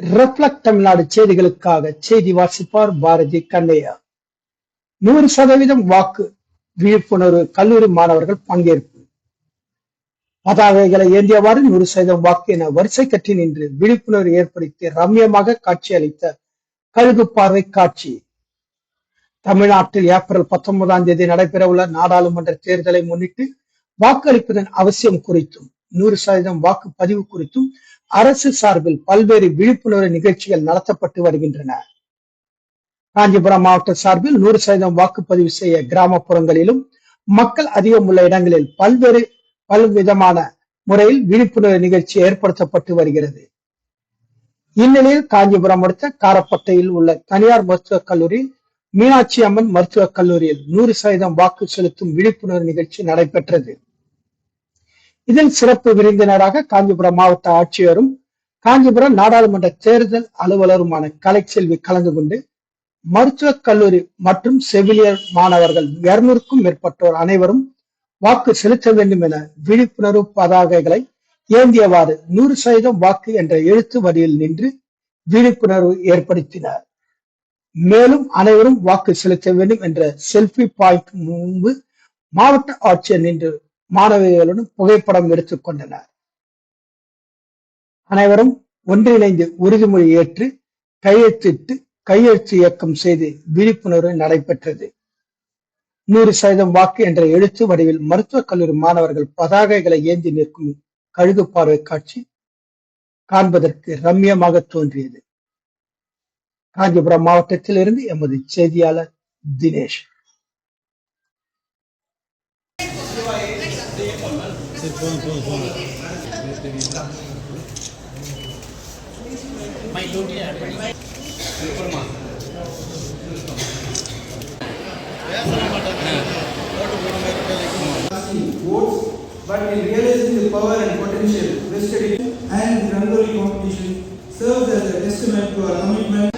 Reflect Tamil Nadu செய்திகளுக்காக செய்தி வாசிப்பார் பாரதி கண்ணையா. நூறு சதவீதம் வாக்கு விழிப்புணர்வு கல்லூரி மாணவர்கள் பங்கேற்பு. பதாகைகளை ஏந்தியவாறு நூறு சதவீதம் வாக்கு என வரிசை கட்டி நின்று விழிப்புணர்வு ஏற்படுத்தி ரம்யமாக காட்சியளித்த கழுகு பார்வை காட்சி. தமிழ்நாட்டில் ஏப்ரல் பத்தொன்பதாம் தேதி நடைபெறவுள்ள நாடாளுமன்ற தேர்தலை முன்னிட்டு வாக்களிப்பதன் அவசியம் குறித்தும் நூறு சதவீதம் வாக்குப்பதிவு குறித்தும் அரசு சார்பில் பல்வேறு விழிப்புணர்வு நிகழ்ச்சிகள் நடத்தப்பட்டு வருகின்றன. காஞ்சிபுரம் மாவட்ட சார்பில் நூறு சதவீதம் வாக்குப்பதிவு செய்ய கிராமப்புறங்களிலும் மக்கள் அதிகம் உள்ள இடங்களில் பல்வேறு பல்விதமான முறையில் விழிப்புணர்வு நிகழ்ச்சி ஏற்படுத்தப்பட்டு வருகிறது. இந்நிலையில் காஞ்சிபுரம் அடுத்த காரப்பட்டையில் உள்ள தனியார் மருத்துவக் கல்லூரியில் மீனாட்சி அம்மன் மருத்துவக் கல்லூரியில் நூறு சதவீதம் வாக்கு செலுத்தும் விழிப்புணர்வு நிகழ்ச்சி நடைபெற்றது. இதில் சிறப்பு விருந்தினராக காஞ்சிபுரம் மாவட்ட ஆட்சியரும் காஞ்சிபுரம் நாடாளுமன்ற தேர்தல் அலுவலருமான கலைச்செல்வி கலந்து கொண்டு மருத்துவக் கல்லூரி மற்றும் செவிலியர் மாணவர்கள் இருநூறுக்கும் மேற்பட்டோர் அனைவரும் வாக்கு செலுத்த வேண்டும் என விழிப்புணர்வு பதாகைகளை ஏந்தியவாறு நூறு சதவீதம் வாக்கு என்ற எழுத்து வரியில் நின்று விழிப்புணர்வு ஏற்படுத்தினார். மேலும் அனைவரும் வாக்கு செலுத்த வேண்டும் என்ற செல்ஃபி பாயிண்ட் முன்பு மாவட்ட ஆட்சியர் நின்று மாணவிகளுடன் புகைப்படம் எடுத்துக் கொண்டனர். அனைவரும் ஒன்றிணைந்து உறுதிமொழி ஏற்று கையெழுத்திட்டு கையெழுத்து இயக்கம் செய்து விழிப்புணர்வு நடைபெற்றது. நூறு சதவீதம் வாக்கு என்ற எழுத்து வடிவில் மருத்துவக் கல்லூரி மாணவர்கள் பதாகைகளை ஏந்தி நிற்கும் கழுகு பார்வை காட்சி காண்பதற்கு ரம்யமாக தோன்றியது. காஞ்சிபுரம் மாவட்டத்தில் இருந்து எமது செய்தியாளர் Dinesh. But in realizing the power and potential vested in and Rangoli competition serves as a testament to our commitment